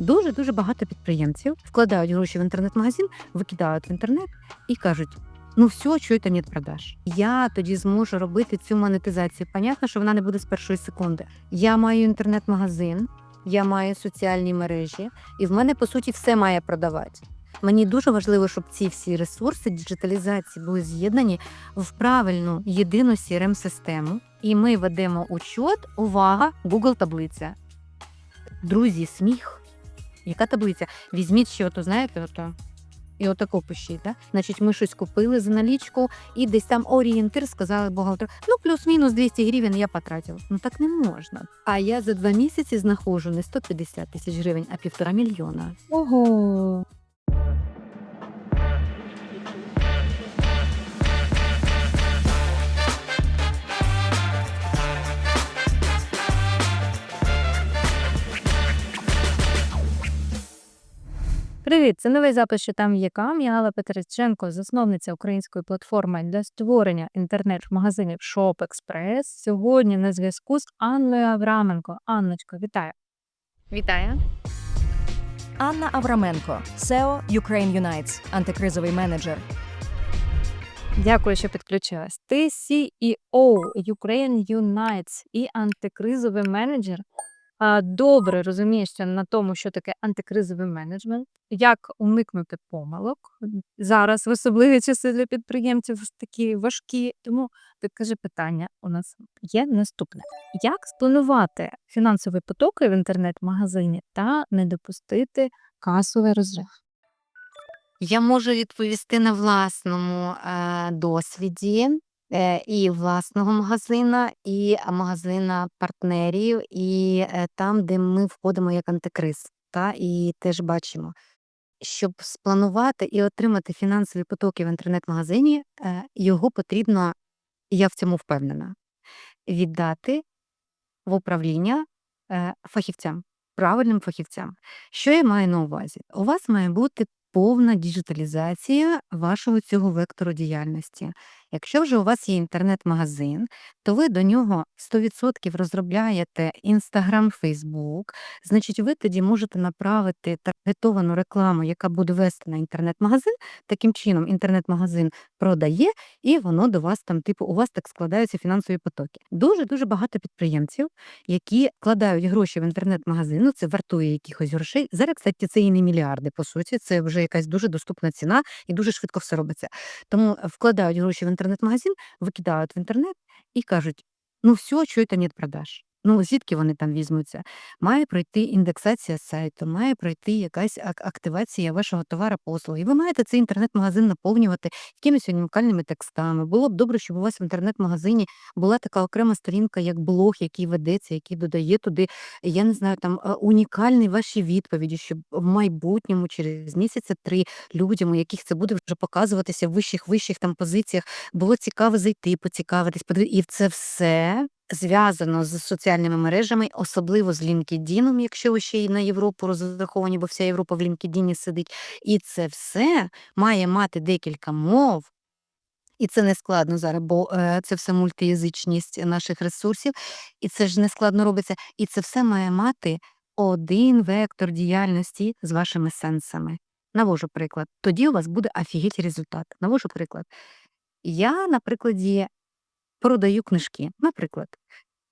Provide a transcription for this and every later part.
Дуже дуже багато підприємців вкладають гроші в інтернет-магазин, викидають в інтернет і кажуть: ну все, що це нет продаж. Я тоді зможу робити цю монетизацію. Понятно, що вона не буде з першої секунди. Я маю інтернет-магазин, я маю соціальні мережі, і в мене по суті все має продавати. Мені дуже важливо, щоб ці всі ресурси діджиталізації були з'єднані в правильну єдину crm систему і ми ведемо учет. Увага, Google таблиця. Друзі, сміх. Яка таблиця? Візьміть ще ото, знаєте, ото. І отако пишіть, да? Значить, ми щось купили за налічку, і десь там орієнтир сказали бухгалтеру, ну плюс-мінус 200 гривень я потратила. Ну так не можна. А я за два місяці знаходжу не 150 тисяч гривень, а півтора мільйона. Ого. Привіт, це новий запис, що там є кам. Я Алла Петриченко, засновниця української платформи для створення інтернет-магазинів Shop Express. Сьогодні на зв'язку з Анною Авраменко. Анночко, вітаю. Вітаю. Анна Авраменко, SEO Ukraine Unites, антикризовий менеджер. Дякую, що підключилась. Ти CEO Ukraine Unites і антикризовий менеджер. Добре розумієшся на тому, що таке антикризовий менеджмент, як уникнути помилок зараз в особливі часи для підприємців такі важкі. Тому підкажи питання у нас є наступне: як спланувати фінансові потоки в інтернет-магазині та не допустити касовий розрив? Я можу відповісти на власному е, досвіді е, і власного магазина, і магазина партнерів, і е, там, де ми входимо як антикриз. Та, і теж бачимо, щоб спланувати і отримати фінансові потоки в інтернет-магазині, е, його потрібно, я в цьому впевнена, віддати в управління фахівцям, правильним фахівцям. Що я маю на увазі? У вас має бути повна діджиталізація вашого цього вектору діяльності. Якщо вже у вас є інтернет-магазин, то ви до нього 100% розробляєте Instagram, Facebook, значить, ви тоді можете направити таргетовану рекламу, яка буде вести на інтернет-магазин. Таким чином, інтернет-магазин продає, і воно до вас там, типу, у вас так складаються фінансові потоки. Дуже дуже багато підприємців, які вкладають гроші в інтернет-магазин, ну це вартує якихось грошей. Зараз, кстати, це і не мільярди, по суті, це вже якась дуже доступна ціна і дуже швидко все робиться. Тому вкладають гроші в інтернет-магазин, викидають в інтернет і кажуть: ну все, що це нет продаж. Ну, звідки вони там візьмуться? Має пройти індексація сайту, має пройти якась ак- активація вашого товара послуги. Ви маєте цей інтернет-магазин наповнювати якимись унікальними текстами. Було б добре, щоб у вас в інтернет-магазині була така окрема сторінка, як блог, який ведеться, який додає туди, я не знаю, там е, унікальні ваші відповіді, щоб в майбутньому, через місяця три людям, у яких це буде вже показуватися в вищих вищих там позиціях, було цікаво зайти, поцікавитись. І це все зв'язано з соціальними мережами, особливо з LinkedIn, якщо ви ще й на Європу розраховані, бо вся Європа в LinkedIn сидить. І це все має мати декілька мов. І це не складно зараз, бо е, це все мультиязичність наших ресурсів, і це ж не складно робиться. І це все має мати один вектор діяльності з вашими сенсами. Навожу приклад. Тоді у вас буде офігеть результат. Навожу приклад. Я, на прикладі, продаю книжки. Наприклад,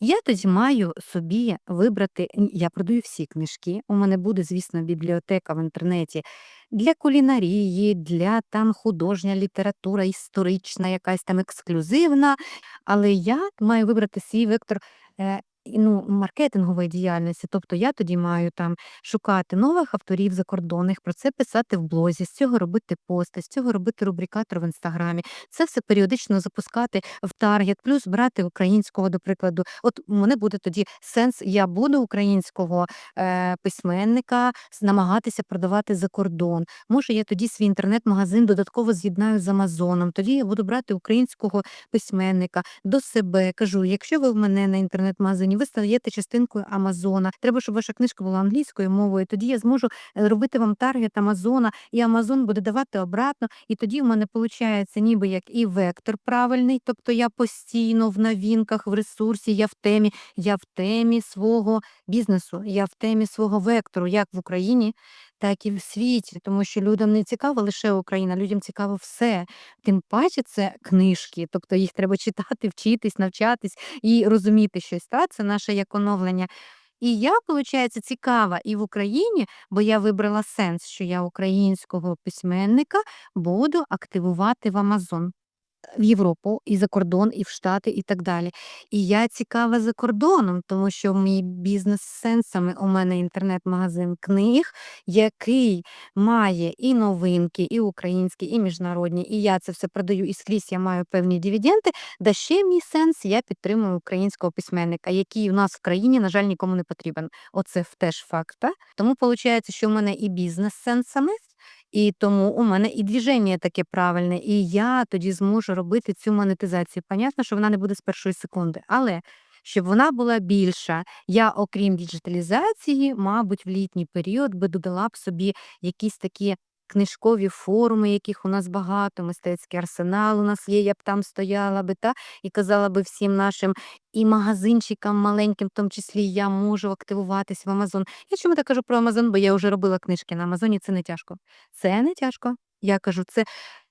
я тоді маю собі вибрати, я продаю всі книжки. У мене буде, звісно, бібліотека в інтернеті для кулінарії, для там художня література, історична, якась там ексклюзивна. Але я маю вибрати свій вектор. Ну, маркетингової діяльності, тобто я тоді маю там шукати нових авторів закордонних, про це писати в блозі, з цього робити пости, з цього робити рубрикатор в інстаграмі, це все періодично запускати в таргет, плюс брати українського, до прикладу. От мене буде тоді сенс, я буду українського е, письменника намагатися продавати за кордон. Може, я тоді свій інтернет-магазин додатково з'єднаю з Амазоном. Тоді я буду брати українського письменника до себе. Кажу, якщо ви в мене на інтернет-магазині Ви стаєте частинкою Амазона. Треба, щоб ваша книжка була англійською мовою. Тоді я зможу е, робити вам таргет Амазона, і Амазон буде давати обратно. І тоді в мене виходить ніби як і вектор правильний, тобто я постійно в новинках, в ресурсі, я в темі, я в темі свого бізнесу, я в темі свого вектору, як в Україні, так і в світі, тому що людям не цікава лише Україна, людям цікаво все. Тим паче це книжки, тобто їх треба читати, вчитись, навчатись і розуміти щось. Та? Це наше як оновлення. І я, виходить, цікава і в Україні, бо я вибрала сенс, що я українського письменника буду активувати в Амазон. В Європу, і за кордон, і в Штати, і так далі. І я цікава за кордоном, тому що мій бізнес сенсами у мене інтернет-магазин книг, який має і новинки, і українські, і міжнародні. І я це все продаю, і скрізь я маю певні дивіденди. Да ще мій сенс, я підтримую українського письменника, який у нас в країні, на жаль, нікому не потрібен. Оце теж факт. Тому виходить, що в мене і бізнес сенсами. І тому у мене і движення таке правильне, і я тоді зможу робити цю монетизацію. Понятно, що вона не буде з першої секунди, але щоб вона була більша, я, окрім діджиталізації, мабуть, в літній період би додала б собі якісь такі книжкові форуми, яких у нас багато, мистецький арсенал у нас є, я б там стояла би та і казала би всім нашим і магазинчикам маленьким, в тому числі я можу активуватись в Амазон. Я чому так кажу про Амазон, бо я вже робила книжки на Амазоні, це не тяжко. Це не тяжко. Я кажу, це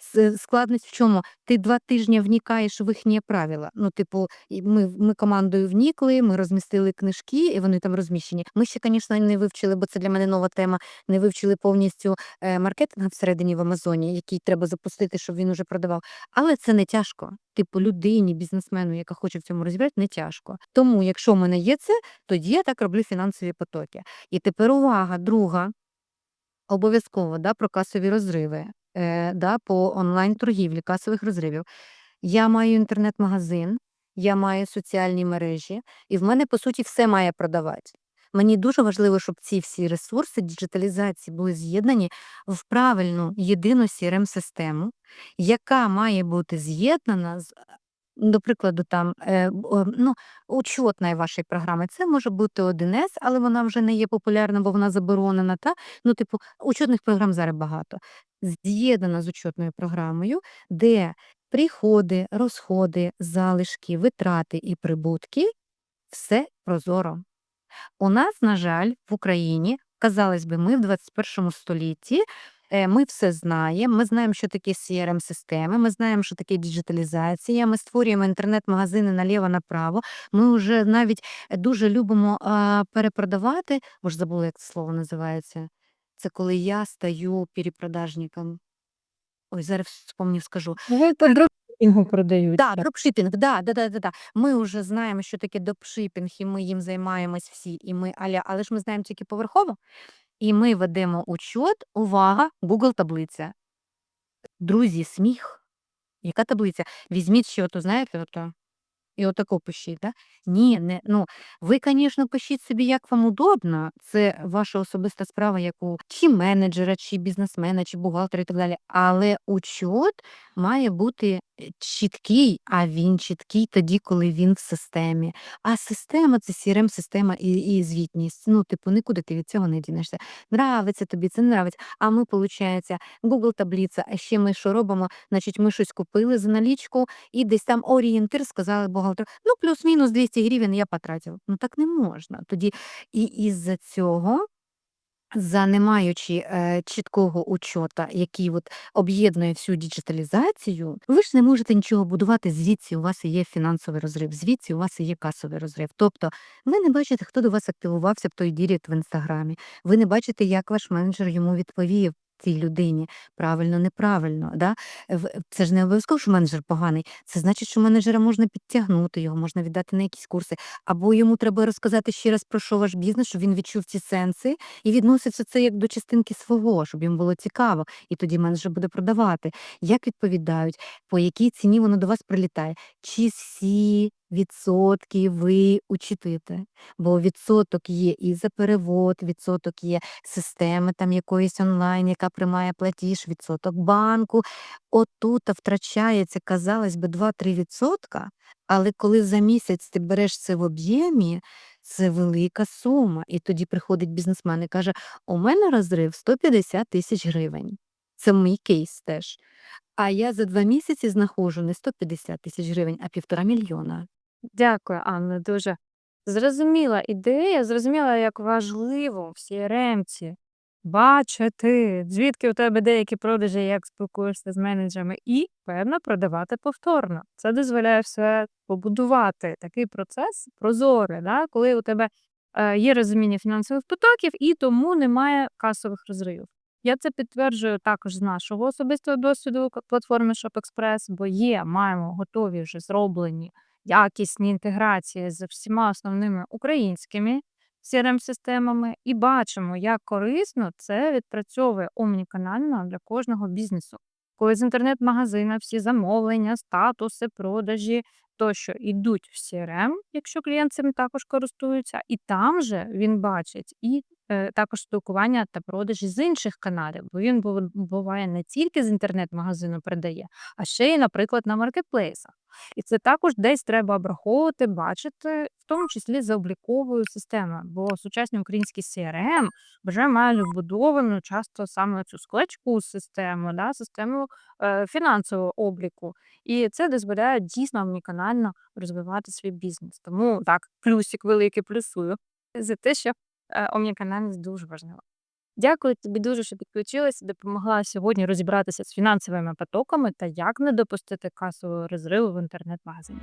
с- складність в чому? Ти два тижні вникаєш в їхні правила. Ну, типу, ми, ми командою вникли, ми розмістили книжки, і вони там розміщені. Ми ще, звісно, не вивчили, бо це для мене нова тема. Не вивчили повністю е, маркетинг всередині в Амазоні, який треба запустити, щоб він уже продавав. Але це не тяжко. Типу, людині, бізнесмену, яка хоче в цьому розібрати, не тяжко. Тому, якщо в мене є це, тоді я так роблю фінансові потоки. І тепер увага, друга, обов'язково да, про касові розриви, е, да, по онлайн-торгівлі, касових розривів. Я маю інтернет-магазин, я маю соціальні мережі, і в мене, по суті, все має продавати. Мені дуже важливо, щоб ці всі ресурси діджиталізації були з'єднані в правильну єдину crm систему яка має бути з'єднана з, до прикладу, там, е, ну, учетної вашої програми. Це може бути 1С, але вона вже не є популярна, бо вона заборонена. Та? Ну, типу, учетних програм зараз багато. З'єднана з учетною програмою, де приходи, розходи, залишки, витрати і прибутки все прозоро. У нас, на жаль, в Україні, казалось би, ми в 21 столітті, ми все знаємо, ми знаємо, що таке CRM-системи, ми знаємо, що таке діджиталізація, ми створюємо інтернет-магазини наліво-направо. Ми вже навіть е, дуже любимо перепродавати, бо ж забула, як це слово називається. Це коли я стаю перепродажником. Ой, зараз вспомню, скажу. Ви дропшипінгу продають. Да, дропшипінг, да, да, да, да, да. Ми вже знаємо, що таке дропшипінг, і ми їм займаємось всі, і ми аля, але ж ми знаємо тільки поверхово. І ми ведемо учет, увага, Google таблиця. Друзі, сміх. Яка таблиця? Візьміть ото, знаєте, ото, і отако пишіть, да? Ні, не, ну, ви, звісно, пишіть собі, як вам удобно. Це ваша особиста справа, як у чи менеджера, чи бізнесмена, чи бухгалтера і так далі. Але учет має бути е, чіткий, а він чіткий тоді, коли він в системі. А система це CRM-система і, і звітність. Ну, типу, нікуди ти від цього не дінешся. Нравиться тобі, це не нравиться. А ми, виходить, Google таблиця, а ще ми що робимо? Значить, ми щось купили за налічку і десь там орієнтир сказали бухгалтеру, ну, плюс-мінус 200 гривень я потратив. Ну, так не можна. Тоді і із-за цього за не маючи е, чіткого учота, який от об'єднує всю діджиталізацію, ви ж не можете нічого будувати. Звідси у вас є фінансовий розрив, звідси у вас є касовий розрив. Тобто ви не бачите, хто до вас активувався в той дірект в інстаграмі. Ви не бачите, як ваш менеджер йому відповів. Цій людині правильно, неправильно. Да? Це ж не обов'язково, що менеджер поганий. Це значить, що менеджера можна підтягнути, його можна віддати на якісь курси, або йому треба розказати ще раз про що ваш бізнес, щоб він відчув ці сенси і відносився це як до частинки свого, щоб їм було цікаво, і тоді менеджер буде продавати. Як відповідають, по якій ціні воно до вас прилітає? Чи всі відсотки ви учитуєте, бо відсоток є і за перевод, відсоток є системи там якоїсь онлайн, яка приймає платіж, відсоток банку. Отут втрачається, казалось би, 2-3 відсотка, але коли за місяць ти береш це в об'ємі, це велика сума. І тоді приходить бізнесмен і каже: у мене розрив 150 тисяч гривень. Це мій кейс теж. А я за два місяці знаходжу не 150 тисяч гривень, а півтора мільйона. Дякую, Анна. Дуже зрозуміла ідея, зрозуміла, як важливо в CRM-ці бачити, звідки у тебе деякі продажі, як спілкуєшся з менеджерами, і, певно, продавати повторно. Це дозволяє все побудувати такий процес прозорий, да? коли у тебе е, є розуміння фінансових потоків і тому немає касових розривів. Я це підтверджую також з нашого особистого досвіду платформи ShopExpress, бо є, маємо готові вже зроблені якісні інтеграції з всіма основними українськими CRM-системами і бачимо, як корисно це відпрацьовує омніканально для кожного бізнесу. Коли з інтернет-магазина всі замовлення, статуси, продажі тощо йдуть в CRM, якщо клієнт цим також користується, і там же він бачить і е, також спілкування та продажі з інших каналів, бо він буває не тільки з інтернет-магазину передає, а ще й, наприклад, на маркетплейсах. І це також десь треба обраховувати, бачити, в тому числі за обліковою системою. Бо сучасні українські CRM вже мають вбудовану часто саме цю складську систему, да, систему е, фінансового обліку. І це дозволяє дійсно омніканально розвивати свій бізнес. Тому так, плюсик великий плюсую за те, що е, омніканальність дуже важлива. Дякую тобі дуже, що підключилася, допомогла сьогодні розібратися з фінансовими потоками та як не допустити касового розриву в інтернет-магазині.